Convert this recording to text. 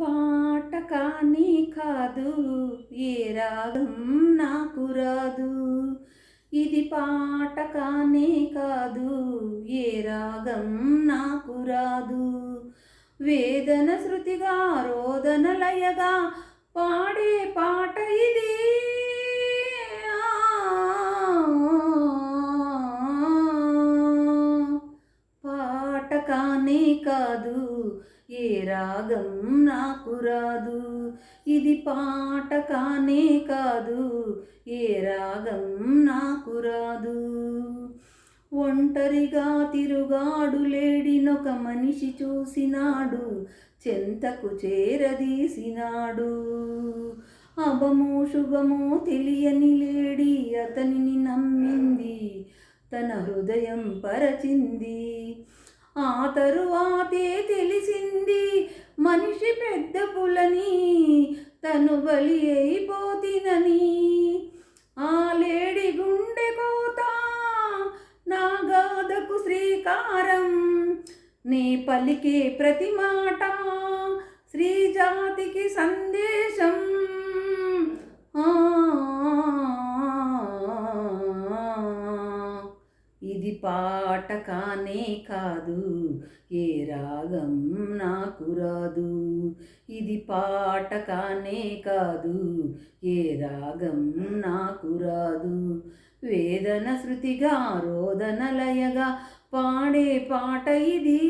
పాట కానీ కాదు ఏ రాగం నాకు రాదు. ఇది పాట కానీ కాదు ఏ రాగం నాకు రాదు. వేదన శృతిగా రోదన లయగా పాడే పాట ఇది. కానే కాదు ఏ రాగం నాకు రాదు. ఇది పాట కానే కాదు ఏ రాగం నాకు రాదు. ఒంటరిగా తిరుగాడు లేడినొక మనిషి చూసినాడు చెంతకు చేరదీసినాడు. అభము శుభము తెలియని లేడి అతనిని నమ్మింది తన హృదయం పరచింది. ఆ తరువాతే తెలిసింది మనిషి పెద్ద పులని తను బలి అయిపోతినని. ఆ లేడి గుండె కోత నా గాథకు శ్రీకారం నీ పలికే ప్రతి మాట ఇది పాట కానే కాదు ఏ రాగం నాకు రాదు. ఇది పాట కానే కాదు ఏ రాగం నాకు రాదు. వేదన శృతిగా రోదన లయగా పాడే పాట ఇది.